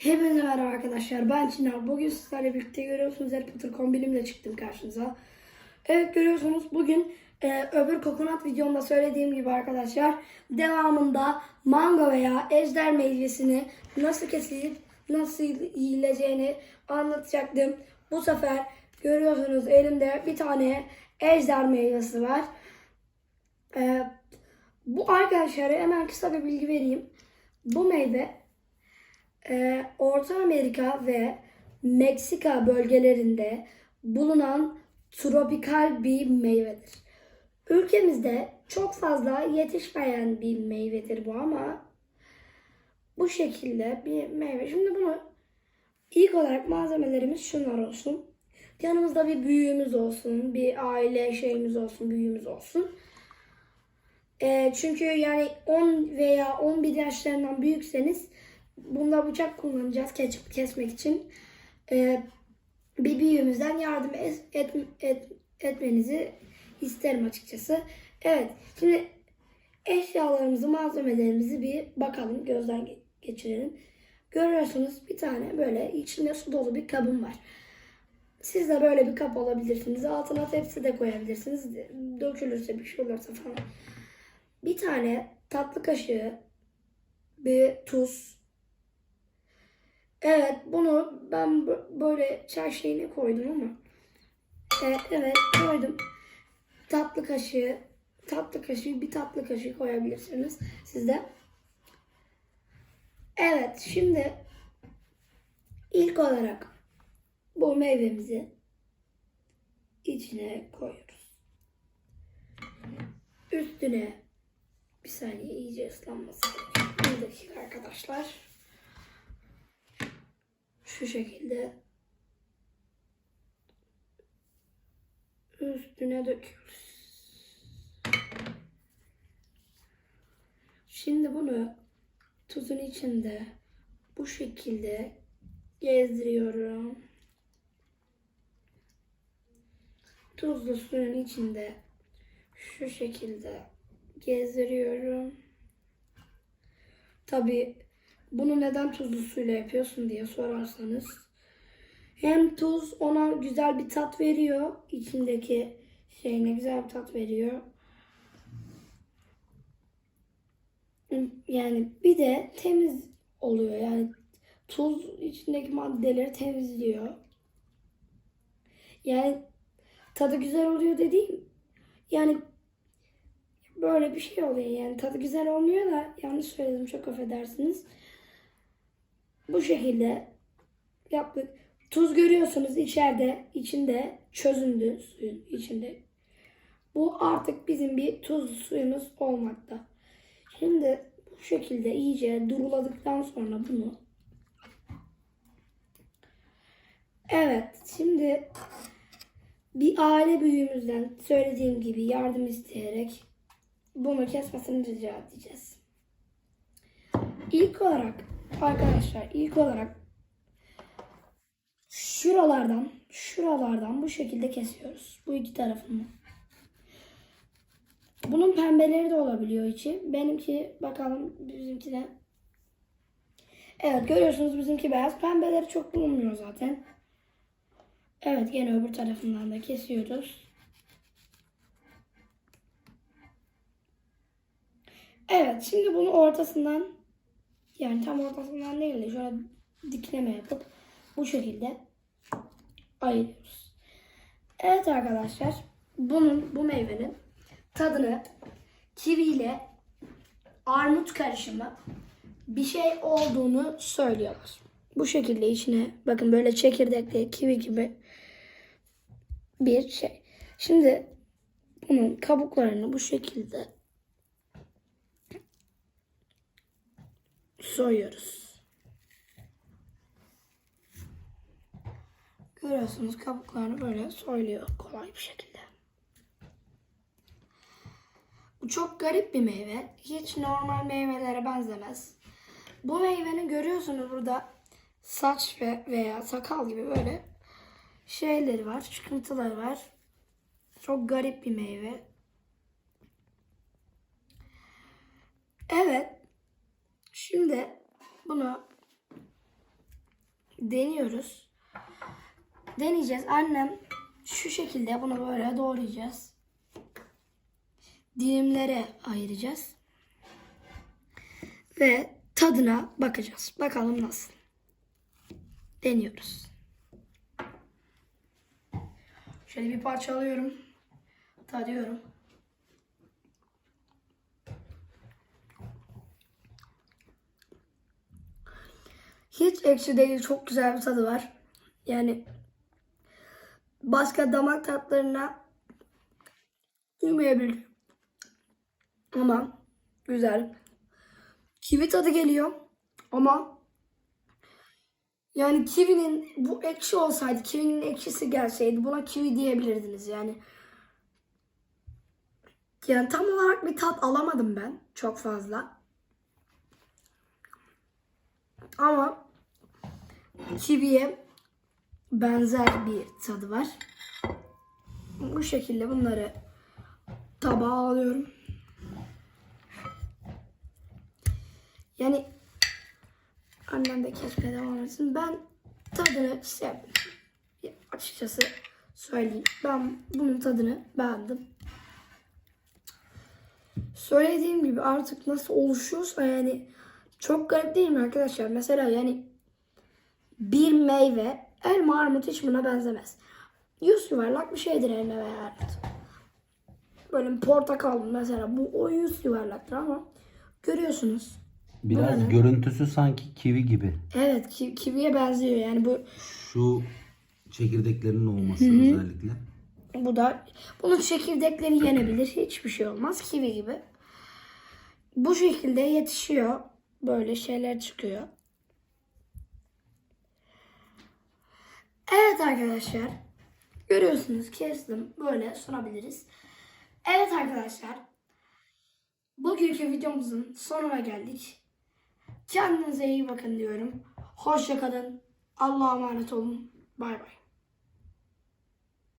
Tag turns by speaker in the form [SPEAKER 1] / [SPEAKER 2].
[SPEAKER 1] Hepinize merhaba arkadaşlar. Ben Çınar. Bugün sizlerle birlikte görüyorsunuz Harry Potter kombinimle çıktım karşınıza. Evet görüyorsunuz bugün e, öbür kokonat videomda söylediğim gibi arkadaşlar devamında mango veya ejder meyvesini nasıl kesilip nasıl yiyileceğini anlatacaktım. Bu sefer görüyorsunuz elimde bir tane ejder meyvesi var. E, bu arkadaşlara hemen kısa bir bilgi vereyim. Bu meyve ee, Orta Amerika ve Meksika bölgelerinde bulunan tropikal bir meyvedir. Ülkemizde çok fazla yetişmeyen bir meyvedir bu ama bu şekilde bir meyve. Şimdi bunu ilk olarak malzemelerimiz şunlar olsun. Yanımızda bir büyüğümüz olsun, bir aile şeyimiz olsun, büyüğümüz olsun. Ee, çünkü yani 10 veya 11 yaşlarından büyükseniz bunda bıçak kullanacağız kes, kesmek için. Ee, bir büyüğümüzden yardım et, et, et, etmenizi isterim açıkçası. Evet, şimdi eşyalarımızı, malzemelerimizi bir bakalım, gözden ge- geçirelim. Görüyorsunuz bir tane böyle içinde su dolu bir kabım var. Siz de böyle bir kap alabilirsiniz. Altına tepsi de koyabilirsiniz. Dökülürse bir şey olursa falan. Bir tane tatlı kaşığı, bir tuz, Evet bunu ben böyle çay şeyine koydum ama. Evet, evet koydum. Tatlı kaşığı, tatlı kaşığı, bir tatlı kaşığı koyabilirsiniz siz de. Evet şimdi ilk olarak bu meyvemizi içine koyuyoruz. Üstüne bir saniye iyice ıslanması. Bir dakika arkadaşlar şu şekilde üstüne döküyoruz. Şimdi bunu tuzun içinde bu şekilde gezdiriyorum. Tuzlu suyun içinde şu şekilde gezdiriyorum. Tabii bunu neden tuzlu suyla yapıyorsun diye sorarsanız hem tuz ona güzel bir tat veriyor. içindeki şeyine güzel bir tat veriyor. Yani bir de temiz oluyor. Yani tuz içindeki maddeleri temizliyor. Yani tadı güzel oluyor dediğim yani böyle bir şey oluyor yani tadı güzel olmuyor da yanlış söyledim çok affedersiniz. Bu şekilde yaptık. Tuz görüyorsunuz içeride, içinde çözündü suyun içinde. Bu artık bizim bir tuzlu suyumuz olmakta. Şimdi bu şekilde iyice duruladıktan sonra bunu Evet, şimdi bir aile büyüğümüzden söylediğim gibi yardım isteyerek bunu kesmesini rica edeceğiz. İlk olarak arkadaşlar ilk olarak şuralardan şuralardan bu şekilde kesiyoruz. Bu iki tarafını. Bunun pembeleri de olabiliyor içi. Benimki bakalım bizimki de. Evet görüyorsunuz bizimki beyaz. Pembeleri çok bulunmuyor zaten. Evet yine öbür tarafından da kesiyoruz. Evet şimdi bunu ortasından yani tam ortasından değil de şöyle dikleme yapıp bu şekilde ayırıyoruz. Evet arkadaşlar bunun bu meyvenin tadını kivi ile armut karışımı bir şey olduğunu söylüyorlar. Bu şekilde içine bakın böyle çekirdekli kivi gibi bir şey. Şimdi bunun kabuklarını bu şekilde soyuyoruz. Görüyorsunuz kabuklarını böyle soyuluyor kolay bir şekilde. Bu çok garip bir meyve. Hiç normal meyvelere benzemez. Bu meyvenin görüyorsunuz burada saç ve veya sakal gibi böyle şeyleri var, çıkıntıları var. Çok garip bir meyve. Evet. Şimdi bunu deniyoruz. Deneyeceğiz. Annem şu şekilde bunu böyle doğrayacağız. Dilimlere ayıracağız. Ve tadına bakacağız. Bakalım nasıl. Deniyoruz. Şöyle bir parça alıyorum. Tadıyorum. Hiç ekşi değil. Çok güzel bir tadı var. Yani başka damak tatlarına uymayabilir. Ama güzel. Kivi tadı geliyor. Ama yani kivinin bu ekşi olsaydı, kivinin ekşisi gelseydi buna kivi diyebilirdiniz yani. Yani tam olarak bir tat alamadım ben çok fazla. Ama kiviye benzer bir tadı var. Bu şekilde bunları tabağa alıyorum. Yani annem de keşke devam etsin. Ben tadını sevdim. Açıkçası söyleyeyim. Ben bunun tadını beğendim. Söylediğim gibi artık nasıl oluşuyorsa yani çok garip değil mi arkadaşlar? Mesela yani bir meyve elma armut hiç buna benzemez. Yüz yuvarlak bir şeydir elma veya armut. Böyle portakal mesela bu o yüz yuvarlaktır ama görüyorsunuz.
[SPEAKER 2] Biraz
[SPEAKER 1] ne?
[SPEAKER 2] görüntüsü sanki kivi gibi.
[SPEAKER 1] Evet ki, kiviye benziyor yani bu
[SPEAKER 2] Şu çekirdeklerinin olması özellikle.
[SPEAKER 1] bu da bunun çekirdekleri yenebilir hiçbir şey olmaz kivi gibi. Bu şekilde yetişiyor böyle şeyler çıkıyor. Evet arkadaşlar görüyorsunuz kestim böyle sunabiliriz. Evet arkadaşlar bugünkü videomuzun sonuna geldik. Kendinize iyi bakın diyorum. Hoşça kalın. Allah'a emanet olun. Bay bay.